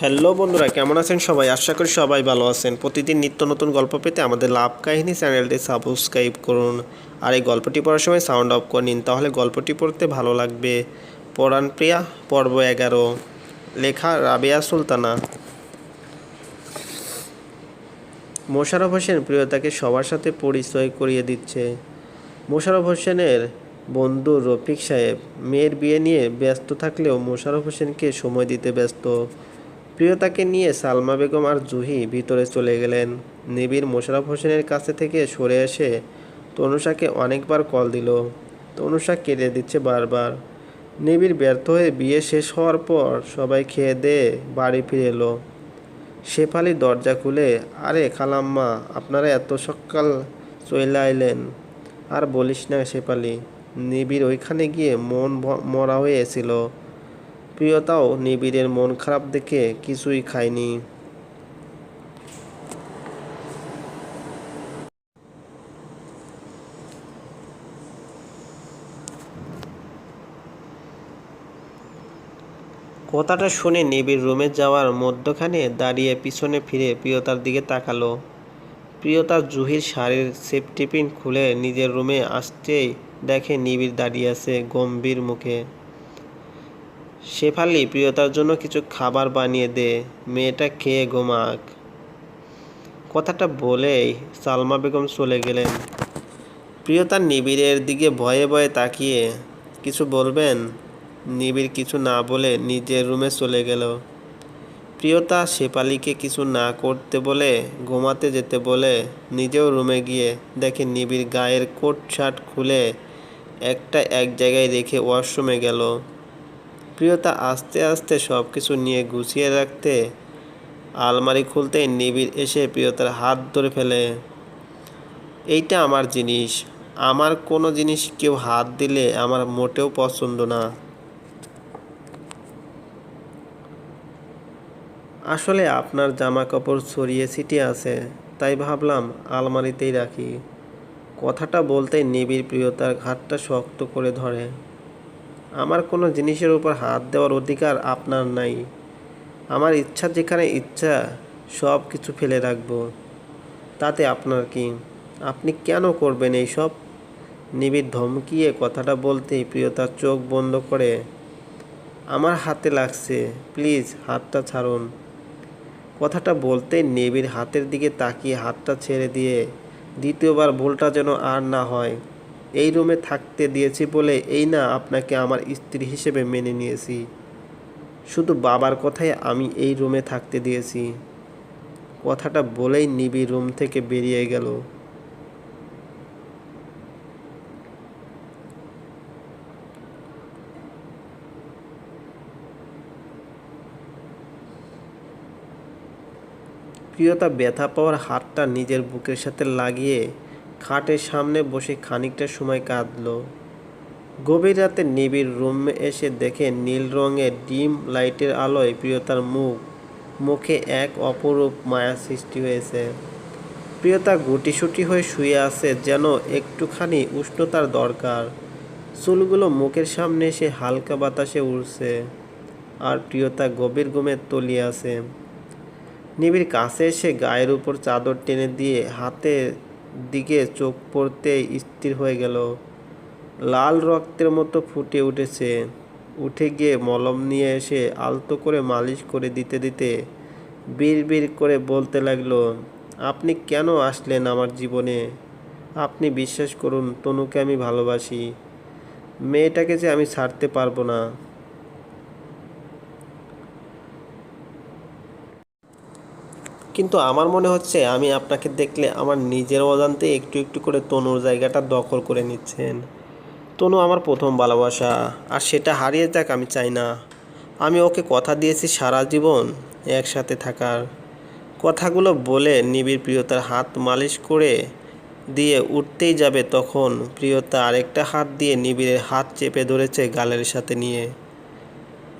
Hello বন্ধুরা, কেমন আছেন সবাই? আশা করি সবাই ভালো আছেন। প্রতিদিন নিত্য নতুন গল্প পেতে আমাদের লাভ কাহিনী চ্যানেলটি সাবস্ক্রাইব করুন। আর এই গল্পটি পড়ার সময় সাউন্ড অফ করে নিন, তাহলে গল্পটি পড়তে ভালো লাগবে। পরাণ প্রিয়া, পর্ব এগারো। লেখা রাবেয়া সুলতানা। মোশারফ হোসেন প্রিয়তাকে সবার সাথে পরিচয় করিয়ে দিচ্ছে। মোশারফ হোসেনের বন্ধু রফিক সাহেব, মেয়ের বিয়ে নিয়ে ব্যস্ত থাকলেও মোশারফ হোসেনকে সময় দিতে ব্যস্ত। প্রিয়তাকে নিয়ে সালমা বেগম আর জুহি ভিতরে চলে গেলেন। নিবিড় মোশারফ হোসেনের কাছে থেকে সরে এসে তনুষাকে অনেকবার কল দিল। তনুষা কেঁদে দিচ্ছে বারবার। নিবিড় ব্যর্থ হয়ে বিয়ে শেষ হওয়ার পর সবাই খেয়ে দিয়ে বাড়ি ফিরে এলো। শেফালি দরজা খুলে, আরে খালাম্মা, আপনারা এত সকাল চলে আইলেন। আর বলিস না শেফালি, নিবিড় ওইখানে গিয়ে মন মরা হয়েছিল প্রিয়তাও নিবিড়ের মন খারাপ দেখে কিছুই খায়নি। কথাটা শুনে নিবিড় রুমে যাওয়ার মধ্যখানে দাঁড়িয়ে পিছনে ফিরে প্রিয়তার দিকে তাকালো। প্রিয়তা জুহির শাড়ির সেফটি পিন খুলে নিজের রুমে আসতেই দেখে নিবিড় দাঁড়িয়ে আছে গম্ভীর মুখে। শেফালি প্রিয়তার জন্য কিছু খাবার বানিয়ে দে, মেয়েটা খেয়ে ঘুমাক। কথাটা বলেই সালমা বেগম চলে গেলেন। প্রিয়তা নিবিড়ের দিকে ভয়ে ভয়ে তাকিয়ে, কিছু বলবেন? নিবিড় কিছু না বলে নিজের রুমে চলে গেল। প্রিয়তা শেফালিকে কিছু না করতে বলে ঘুমাতে যেতে বলে নিজেও রুমে গিয়ে দেখে নিবিড় গায়ের কোট শার্ট খুলে একটা এক জায়গায় রেখে ওয়াশরুমে গেল। প্রিয়তা আস্তে আস্তে সব কিছু নিয়ে গুছিয়ে রাখতে আলমারি খুলতে নিবিড় এসে প্রিয়তার হাত ধরে ফেলে। এইটা আমার জিনিস। আমার কোনো জিনিস কেউ হাত দিলে আমার মোটেও পছন্দ না। আসলে আপনার জামা কাপড় ছড়িয়ে ছিটিয়ে আছে, তাই ভাবলাম আলমারিতেই রাখি। কথাটা বলতেই নিবিড় প্রিয়তার ঘাটটা শক্ত করে ধরে। আমার কোনো জিনিসের উপর হাত দেওয়ার অধিকার আপনার নাই। আমার ইচ্ছা যেখানে ইচ্ছা, সব কিছু ফেলে রাখব। তাতে আপনার কি? আপনি কেন করবেন এই সব নিবিড় ধমকিয়ে কথাটা বলতেই প্রিয়তার চোখ বন্ধ করে, আমার হাতে লাগছে, প্লিজ হাতটা ছাড়ুন। কথাটা বলতে নিবিড় হাতের দিকে তাকিয়ে হাতটা ছেড়ে দিয়ে দ্বিতীয়বার ভুলটা যেন আর না হয়। এই রুমে থাকতে দিয়েছি বলে এই না আপনাকে আমার স্ত্রী হিসেবে মেনে নিয়েছি। শুধু বাবার কথায় আমি এই রুমে থাকতে দিয়েছি। কথাটা বলেই নিবি রুম থেকে বেরিয়ে গেল। প্রিয়তা ব্যথা পাওয়ার হাতটা নিজের বুকের সাথে লাগিয়ে খাটের সামনে বসে খানিকটা সময় কাঁদলো। গভীর রাতে নিবিড় রুমে এসে দেখে নীল রঙের ডিম লাইটের আলোয় প্রিয়তার মুখ, মুখে এক অপরূপ মায়া সৃষ্টি হয়েছে। প্রিয়তা গুটিসুটি হয়ে শুয়ে আছে যেন একটুখানি উষ্ণতার দরকার। চুলগুলো মুখের সামনে এসে হালকা বাতাসে উড়ছে আর প্রিয়তা গভীর ঘুমে তলিয়ে আছে। নিবিড় কাছে এসে গায়ের উপর চাদর টেনে দিয়ে হাতের দিকে চোখ পড়তে স্থির হয়ে গেল। লাল রক্তের মতো ফুটে উঠেছে। উঠে গিয়ে মলম নিয়ে এসে আলতো করে মালিশ করে দিতে দিতে বিড় করে বলতে লাগল, আপনি কেন আসলেন আমার জীবনে? আপনি বিশ্বাস করুন, তনুকে আমি ভালোবাসি। মেয়েটাকে যে আমি ছাড়তে পারব না। কিন্তু আমার মনে হচ্ছে আমি আপনাকে দেখলে আমার নিজের অজান্তে একটু একটু করে তনুর জায়গাটা দখল করে নিচ্ছেন। তনু আমার প্রথম ভালোবাসা, আর সেটা হারিয়ে যাক আমি চাই না। আমি ওকে কথা দিয়েছি সারা জীবন একসাথে থাকার। কথাগুলো বলে নিবিড় প্রিয়তার হাত মালিশ করে দিয়ে উঠতেই যাবে তখন প্রিয়তা আরেকটা হাত দিয়ে নিবিড়ের হাত চেপে ধরেছে গালের সাথে নিয়ে।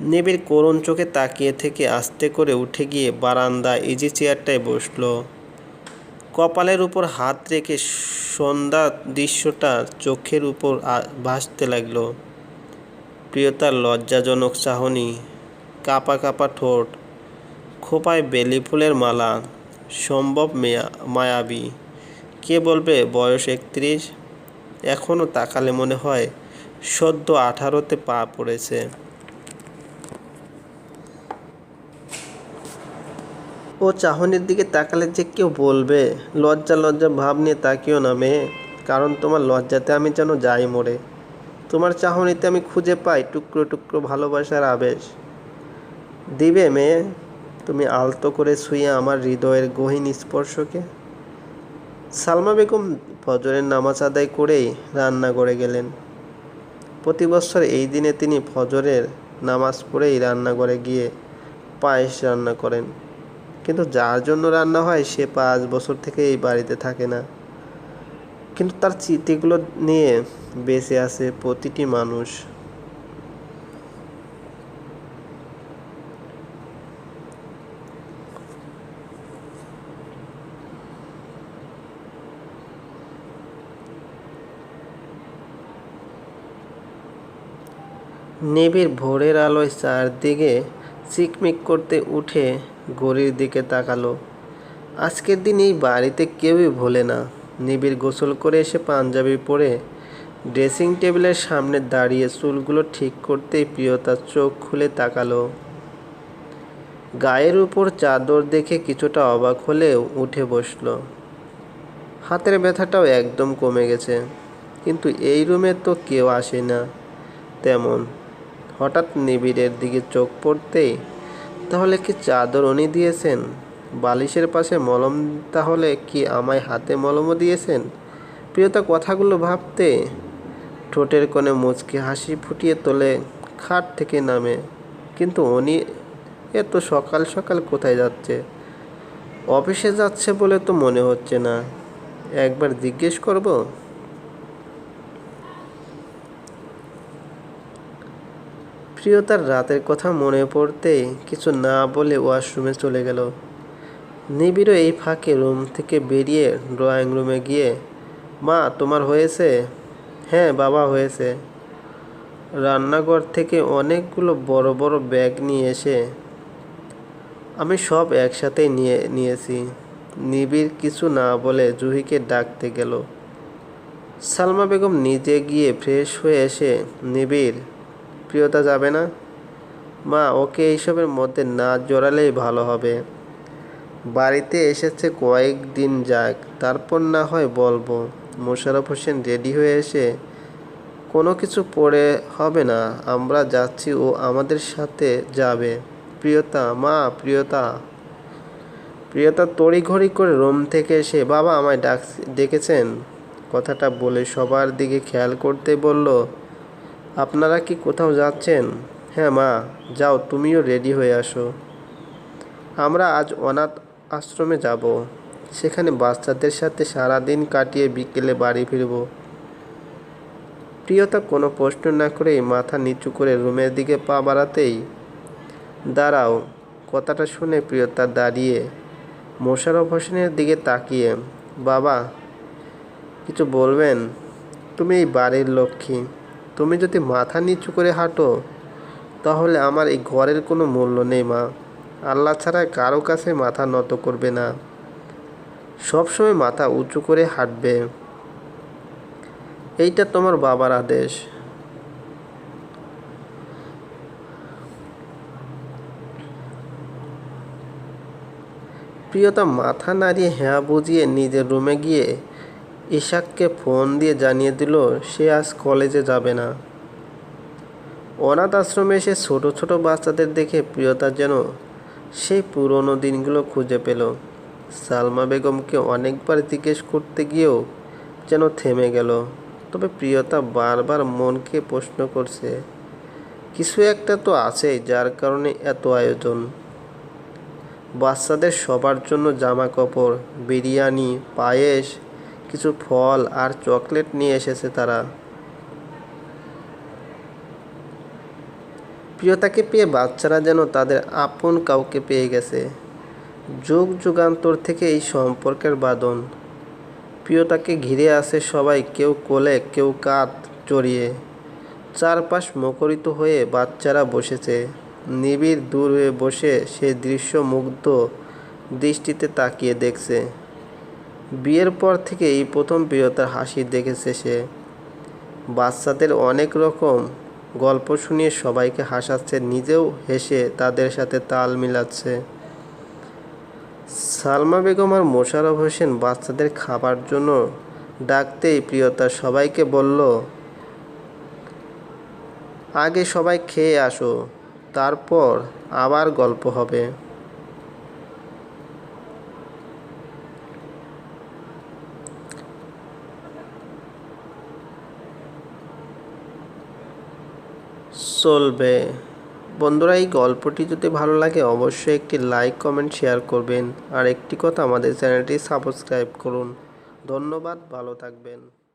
নিবিড় করুণ চোখে তাকিয়ে থেকে আস্তে করে উঠে গিয়ে বারান্দা ইজি চেয়ারটায় বসল। কপালের উপর হাত রেখে সন্ধ্যা দৃশ্যটা চোখের উপর ভাসতে লাগল। প্রিয়তার লজ্জাজনক চাহনি, কাপা কাপা ঠোঁট, খোপায় বেলি ফুলের মালা, সম্ভব মেয়া, মায়াবী। কে বলবে বয়স একত্রিশ? এখনও তাকালে মনে হয় সদ্য আঠারোতে পা পড়েছে। ও চাহনির দিকে তাকালে যে কেউ বলবে, লজ্জা লজ্জা ভাব নিয়ে তাকিও না মেয়ে। কারণ তোমার লজ্জাতে আমি যেন যাই মরে তোমার চাহনিতে আমি খুঁজে পাই টুকরো টুকরো ভালোবাসার আবেশ। দিবে মেয়ে, তুমি আলতো করে শুয়ে আমার হৃদয়ের গহীন স্পর্শকে। সালমা বেগম ফজরের নামাজ আদায় করেই রান্না করে গেলেন। প্রতি বছর এই দিনে তিনি ফজরের নামাজ পড়েই রান্নাঘরে গিয়ে পায়েস রান্না করেন। কিন্তু যার জন্য রান্না হয়, সে পাঁচ বছর থেকে এই বাড়িতে থাকে না। কিন্তু তার স্মৃতিগুলো নিয়ে বেঁচে আছে প্রতিটি মানুষ। নিবিড় ভোরের আলোয় চারদিকে চিকমিক করতে উঠে ঘড়ির দিকে তাকালো। আজকের দিন এই বাড়িতে কেউই ভোলে না। নিবিড় গোসল করে এসে পাঞ্জাবি পরে ড্রেসিং টেবিলের সামনে দাঁড়িয়ে চুলগুলো ঠিক করতেই প্রিয়তার চোখ খুলে তাকালো। গায়ের উপর চাদর দেখে কিছুটা অবাক হলেও উঠে বসল। হাতের ব্যথাটাও একদম কমে গেছে, কিন্তু এই রুমে তো কেউ আসে না, তেমন। হঠাৎ নিবিড়ের দিকে চোখ পড়তেই তাহলে কি চাদর উনি দিয়েছেন? বালিশের পাশে মলম তাহলে কি আমায় হাতে মলমও দিয়েছেন? প্রিয়তা কথাগুলো ভাবতে ঠোঁটের কোণে মুচকি হাসি ফুটিয়ে তোলে, খাট থেকে নামে। কিন্তু উনি এত সকাল সকাল কোথায় যাচ্ছে? অফিসে যাচ্ছে বলে তো মনে হচ্ছে না। একবার জিজ্ঞেস করব? প্রিয়তার রাতের কথা মনে পড়তে কিছু না বলে ওয়াশরুমে চলে গেল। নিবিড়ও এই ফাঁকে রুম থেকে বেরিয়ে ড্রয়িং রুমে গিয়ে, মা, তোমার হয়েছে? হ্যাঁ বাবা হয়েছে। রান্নাঘর থেকে অনেকগুলো বড় বড় ব্যাগ নিয়ে এসে আমি সব একসাথেই নিয়ে নিয়েছি। নিবিড় কিছু না বলে জুহিকে ডাকতে গেল। সালমা বেগম নিজে গিয়ে ফ্রেশ হয়ে এসে, নিবিড় প্রিয়তা যাবে না? মা, ওকে এইসবের মধ্যে না জড়ালেই ভালো হবে। বাড়িতে এসেছে কয়েকদিন যাক, তারপর না হয় বলব। মোশারফ হোসেন রেডি হয়ে এসে, কোনো কিছু পড়ে হবে না, আমরা যাচ্ছি, ও আমাদের সাথে যাবে। প্রিয়তা, মা, প্রিয়তা। প্রিয়তা তড়িঘড়ি করে রুম থেকে এসে, বাবা আমায় ডাক, ডেকেছেন? কথাটা বলে সবার দিকে খেয়াল করতে বলল আপনারা কি কোথাও যাচ্ছেন? হ্যাঁ মা, যাও, তুমিও রেডি হয়ে আসো। আমরা আজ অনাথ আশ্রমে যাব। সেখানে বাচ্চাদের সাথে সারা দিন কাটিয়ে বিকেলে বাড়ি ফিরব। প্রিয়তা কোনো প্রশ্ন না করেই মাথা নিচু করে রুমের দিকে পা বাড়াতেই, দাঁড়াও। কথাটা শুনে প্রিয়তা দাঁড়িয়ে মোশারফ হোসেনের দিকে তাকিয়ে, বাবা, কিছু বলবেন? তুমি এই বাড়ির লক্ষ্মী। তুমি যদি মাথা নিচু করে হাঁটো, তাহলে আমার এই ঘরের কোনো মূল্য নেই, মা। আল্লাহ ছাড়া কারও কাছে মাথা নত করবে না। সবসময় মাথা উঁচু করে হাঁটবে। এইটা তোমার বাবার আদেশ। প্রিয়তা মাথা নাড়িয়ে হ্যাঁ বুঝিয়ে নিজের রুমে গিয়ে ইশাককে ফোন দিয়ে জানিয়ে দিল, সে আজ কলেজে যাবে না। অনাথ আশ্রমে এসে ছোট ছোট বাচ্চাদের দেখে প্রিয়তা যেন সেই পুরনো দিনগুলো খুঁজে পেল। সালমা বেগমকে অনেকবার জিজ্ঞেস করতে গিয়েও যেন থেমে গেল। তবে প্রিয়তা বারবার মনকে প্রশ্ন করছে, কিছু একটা তো আছেই যার কারণে এত আয়োজন। বাচ্চাদের সবার জন্য জামা কাপড়, বিরিয়ানি, পায়েস কিছু ফল আর চকলেট নিয়ে এসেছে তারা। প্রিয়তাকে পেয়ে বাচ্চারা যেন তাদের আপন কাউকে পেয়ে গেছে। যুগ যুগান্তর থেকে এই সম্পর্কের বাঁধন। প্রিয়তাকে ঘিরে আসে সবাই কেউ কোলে, কেউ কাত জড়িয়ে। চারপাশ মুখরিত হয়ে বাচ্চারা বসেছে। নিবিড় দূরে বসে সে দৃশ্য মুগ্ধ দৃষ্টিতে তাকিয়ে দেখছে। বিয়ের পর থেকে এই প্রথম প্রিয়তার হাসি দেখেছে সে। বাচ্চাদের অনেক রকম গল্প শুনিয়ে সবাইকে হাসাচ্ছে, নিজেও হেসে তাদের সাথে তাল মিলাচ্ছে। সালমা বেগম আর মোশাররফ হোসেন বাচ্চাদের খাবার জন্য ডাকতেই প্রিয়তা সবাইকে বলল, আগে সবাই খেয়ে আসো, তারপর আবার গল্প হবে। চলবে। বন্ধুরা, এই গল্পটি যদি ভালো লাগে, অবশ্যই একটি লাইক কমেন্ট শেয়ার করবেন। আর একটি কথা আমাদের চ্যানেলটি সাবস্ক্রাইব করুন। ধন্যবাদ, ভালো থাকবেন।